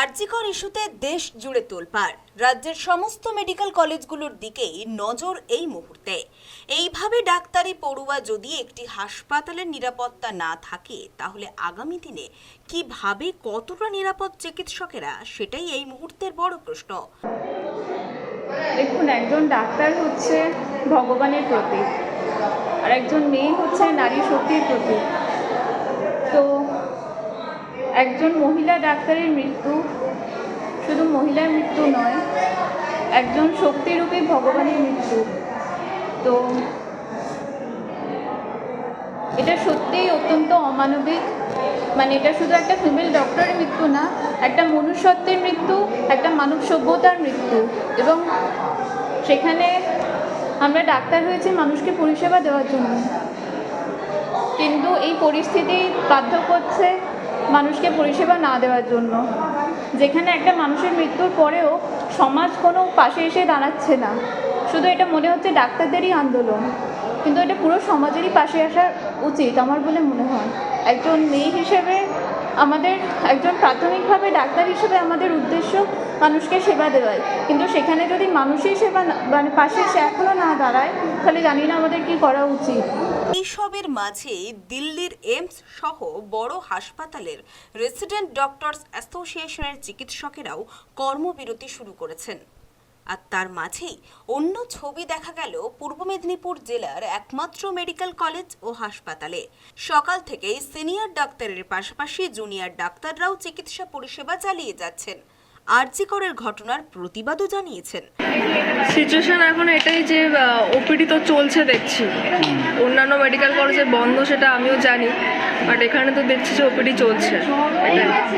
আরজিকর ইস্যুতে দেশ জুড়ে তোলপাড়। রাজ্যের সমস্ত মেডিকেল কলেজগুলোর দিকেই নজর এই মুহূর্তে। এইভাবে ডাক্তারি পড়ুয়া যদি একটি হাসপাতালের নিরাপত্তা না থাকে, তাহলে আগামী দিনে কীভাবে কতটা নিরাপদ চিকিৎসকেরা, সেটাই এই মুহূর্তের বড় প্রশ্ন। দেখুন, একজন ডাক্তার হচ্ছে ভগবানের প্রতীক। আর একজন মেয়ে হচ্ছে নারী শক্তির প্রতীক। একজন মহিলা ডাক্তারের মৃত্যু, শুধু মহিলার মৃত্যু নয়, একজন শক্তিরূপী ভগবানের মৃত্যু। তো এটা সত্যিই অত্যন্ত অমানবিক। মানে এটা শুধু একটা ফিমেল ডক্টরের মৃত্যু না, একটা মনুষ্যত্বের মৃত্যু, একটা মানব সভ্যতার মৃত্যু। এবং সেখানে আমরা ডাক্তার হয়েছি মানুষকে পরিষেবা দেওয়ার জন্য। কিন্তু এই পরিস্থিতি বাধ্য করছে মানুষকে পরিষেবা না দেওয়ার জন্য। যেখানে একটা মানুষের মৃত্যুর পরেও সমাজ কোনো পাশে এসে দাঁড়াচ্ছে না। শুধু এটা মনে হচ্ছে ডাক্তারদেরই আন্দোলন। কিন্তু এটা পুরো সমাজেরই পাশে আসা উচিত, আমার বলে মনে হয়। একজন মেয়ে হিসেবে আমাদের, একজন প্রাথমিকভাবে ডাক্তার হিসেবে আমাদের উদ্দেশ্য মানুষকে সেবা দেওয়াই। কিন্তু সেখানে যদি মানুষই সেবা মানে পাশে এসে এখনও না দাঁড়ায়, তাহলে জানি না আমাদের কি করা উচিত। এইসবের মাঝে দিল্লির এমস সহ বড় হাসপাতালের রেসিডেন্ট ডক্টরস অ্যাসোসিয়েশনের চিকিৎসকেরাও কর্মবিরতি শুরু করেছেন। আর তার মাঝেই অন্য ছবি দেখা গেল পূর্ব মেদিনীপুর জেলার একমাত্র মেডিকেল কলেজ ও হাসপাতালে। সকাল থেকেই সিনিয়র ডাক্তারের পাশাপাশি জুনিয়র ডাক্তাররাও চিকিৎসা পরিষেবা চালিয়ে যাচ্ছেন। আরজিকরের ঘটনার প্রতিবাদও জানিয়েছেন। সিচুয়েশন এখন এটাই যে ওপিডি তো চলছে দেখছি। অন্যান্য মেডিকেল কলেজে বন্ধ সেটা আমিও জানি বাট এখানে তো দেখছি যে ওপিডি চলছে।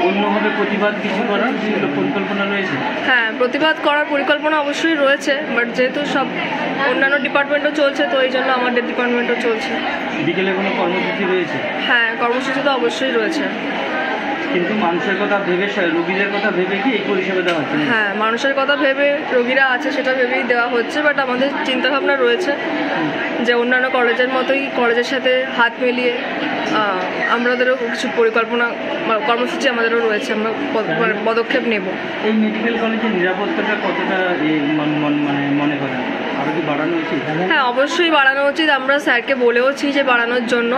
অন্যভাবে প্রতিবাদ কিছু করার পরিকল্পনা রয়েছে? হ্যাঁ প্রতিবাদ করার পরিকল্পনা অবশ্যই রয়েছে বাট যেহেতু সব অন্যান্য ডিপার্টমেন্টও চলছে তো এই জন্য আমাদের ডিপার্টমেন্টও চলছে। বিকেলে কোনো কর্মসূচি রয়েছে? হ্যাঁ কর্মসূচি তো অবশ্যই রয়েছে। কিন্তু মানুষের কথা ভেবে রোগীদের কথা ভেবে কি এই পরিষেবা দেওয়া হচ্ছে হ্যাঁ মানুষের কথা ভেবে রোগীরা আছে সেটা ভেবেই দেওয়া হচ্ছে বাট আমাদের চিন্তাভাবনা রয়েছে যে অন্যান্য কলেজের মতোই কলেজের সাথে হাত মিলিয়ে আমাদেরও কিছু পরিকল্পনা কর্মসূচি আমাদেরও রয়েছে আমরা পদ- পদক্ষেপ নেব। এই মেডিকেল কলেজের নিরাপত্তাটা কতটা মানে মনে করেন? হ্যাঁ অবশ্যই বাড়ানো উচিত। আমরা স্যারকে বলেওছি যে বাড়ানোর জন্য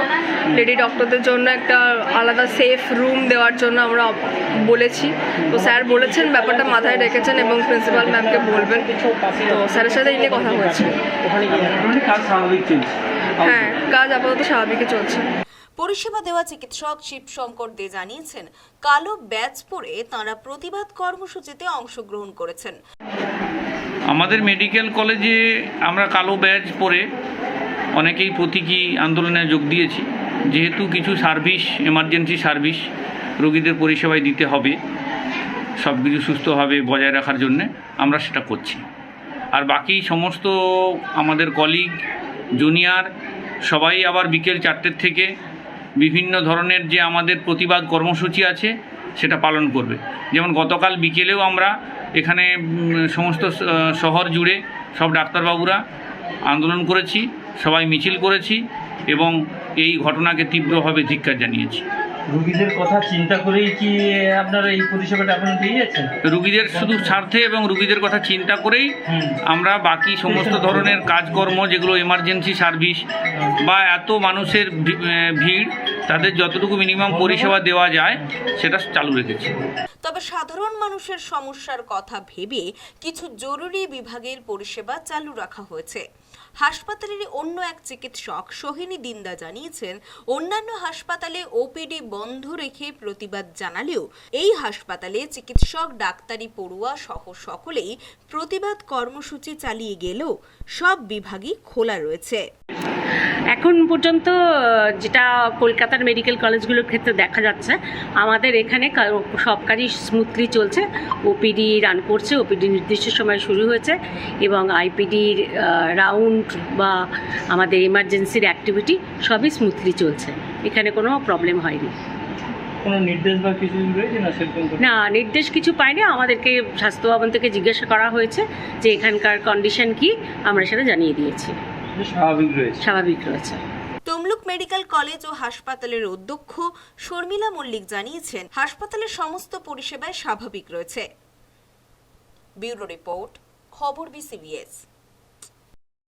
লেডি ডক্টরদের জন্য একটা আলাদা সেফ রুম দেওয়ার জন্য আমরা বলেছি। তো স্যার বলেছেন ব্যাপারটা মাথায় রেখেছেন এবং প্রিন্সিপাল ম্যামকে বলবেন। তো স্যারের সাথে এই নিয়ে কথা হয়েছে। মোটামুটি কাজ স্বাভাবিক চলছে। হ্যাঁ কাজ আপাতত স্বাভাবিকই চলছে। পরিষেবা দেওয়া চিকিৎসক শিবশঙ্কর দে জানিয়েছেন কালো ব্যাচ পরে তাঁরা প্রতিবাদ কর্মসূচিতে অংশগ্রহণ করেছেন। আমাদের মেডিকেল কলেজে আমরা কালো ব্যাজ পরে অনেকেই প্রতীকী আন্দোলনে যোগ দিয়েছি। যেহেতু কিছু সার্ভিস এমার্জেন্সি সার্ভিস রোগীদের পরিষেবায় দিতে হবে সব কিছু সুস্থভাবে বজায় রাখার জন্যে আমরা সেটা করছি। আর বাকি সমস্ত আমাদের কলিগ জুনিয়র সবাই আবার বিকেল চারটের থেকে বিভিন্ন ধরনের যে আমাদের প্রতিবাদ কর্মসূচি আছে, সেটা পালন করবে। যেমন গতকাল বিকেলেও আমরা এখানে সমস্ত শহর জুড়ে সব ডাক্তারবাবুরা আন্দোলন করেছি সবাই মিছিল করেছি এবং এই ঘটনাকে তীব্রভাবে ধিক্কার জানিয়েছি। রুগীদের কথা চিন্তা করেই কি আপনারা এই পরিষেবাটা এখন দিয়ে যাচ্ছেন রুগীদের শুধু স্বার্থে এবং রুগীদের কথা চিন্তা করেই আমরা বাকি সমস্ত ধরনের কাজকর্ম যেগুলো এমার্জেন্সি সার্ভিস বা এত মানুষের ভিড় তাদের যতটুকু মিনিমাম পরিষেবা দেওয়া যায় সেটা চালু রেখেছি। তবে সাধারণ মানুষের সমস্যার কথা ভেবে কিছু জরুরি বিভাগের পরিষেবা চালু রাখা হয়েছে। হাসপাতালের অন্য এক চিকিৎসক সোহিনী দিন্দা জানিয়েছেন, অন্যান্য হাসপাতালে ওপিডি বন্ধ রেখে প্রতিবাদ জানালেও এই হাসপাতালে চিকিৎসক, ডাক্তারি পড়ুয়া সহ সকলেই প্রতিবাদ কর্মসূচি চালিয়ে গেলেও সব বিভাগই খোলা রয়েছে। এখন পর্যন্ত যেটা কলকাতার মেডিকেল কলেজগুলোর ক্ষেত্রে দেখা যাচ্ছে, আমাদের এখানে সব কাজই স্মুথলি চলছে। ওপিডি রান করছে ওপিডি নির্দিষ্ট সময় শুরু হয়েছে এবং আইপিডির রাউন্ড বা আমাদের ইমার্জেন্সির অ্যাক্টিভিটি সবই স্মুথলি চলছে। এখানে কোনো প্রবলেম হয়নি। কোনো নির্দেশ বা কিছু রয়েছে না না নির্দেশ কিছু পাইনি। আমাদেরকে স্বাস্থ্য ভবন থেকে জিজ্ঞাসা করা হয়েছে যে এখানকার কন্ডিশন কি আমরা সেটা জানিয়ে দিয়েছি। স্বাভাবিক রয়েছে। স্বাভাবিক রয়েছে। তমলুক মেডিকেল কলেজ ও হাসপাতালের অধ্যক্ষ শর্মিলা মল্লিক জানিয়েছেন হাসপাতালের সমস্ত পরিষেবায় স্বাভাবিক রয়েছে। ব্যুরো রিপোর্ট খবর বিসিবিএস